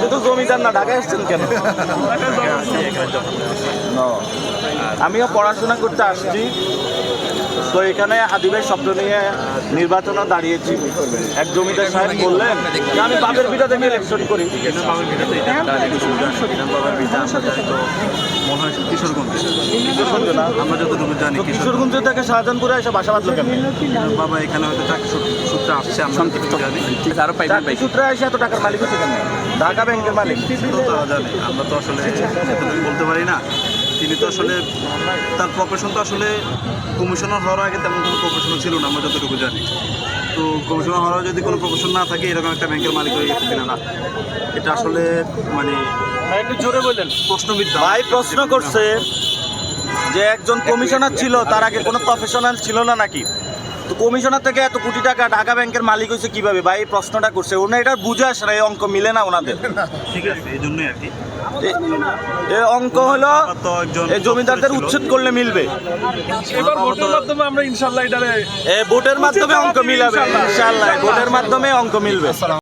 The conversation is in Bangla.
শুধু জমিদার না ঢাকায় এসছেন কেন. আমিও পড়াশোনা করতে আসছি তো এখানে হাদিবের শব্দ নিয়ে নির্বাচনে দাঁড়িয়েছি। এক জমিদার সাহেব বললেন যে আমি বাপের বিটা থেকে ইলেকশন করি। কিশোরগঞ্জ আমরা যতটুকু জানি কিশোরগঞ্জ থেকে শাহজাহানপুরে এসে বাসা বাঁধলো কেন? বাবা এখানে হয়তো চাকরি সূত্রে আসছে আমরা জানি। সূত্রে এসে এত টাকার মালিক হচ্ছে কেন ঢাকা ব্যাংকের মালিক। তো তারা জানে আমরা তো আসলে বলতে পারি না। তিনি তো আসলে তার প্রফেশন তো আসলে কমিশনার হওয়ার আগে তেমন কোনো প্রফেশন ছিল না আমরা যতটুকু জানি। তো কমিশনার হওয়ার যদি কোনো প্রফেশন না থাকে এরকম একটা ব্যাংকের মালিক হয়ে গেছে কিনা না এটা আসলে মানে একটু জোরে বললেন প্রশ্নবিদ্ধ। ভাই প্রশ্ন করছে যে একজন কমিশনার ছিল তার আগে কোনো প্রফেশনাল ছিল না নাকি? কমিশনার থেকে এত কোটি টাকা ঢাকা ব্যাংকের মালিক হয়েছে কীভাবে? ভাই এই প্রশ্নটা করছে। ওনা এটা বুঝে আসে না এই অঙ্ক মিলে না ওনাদের। ঠিক আছে এই জন্যই আর কি। এই অঙ্ক হলো এই জমিদারদের উচ্ছেদ করলে মিলবে। ভোটের মাধ্যমে আমরা ইনশাল্লাহ এটা ভোটের মাধ্যমে অঙ্ক মিলাবে ইনশাল্লাহ। ভোটের মাধ্যমে অঙ্ক মিলবে।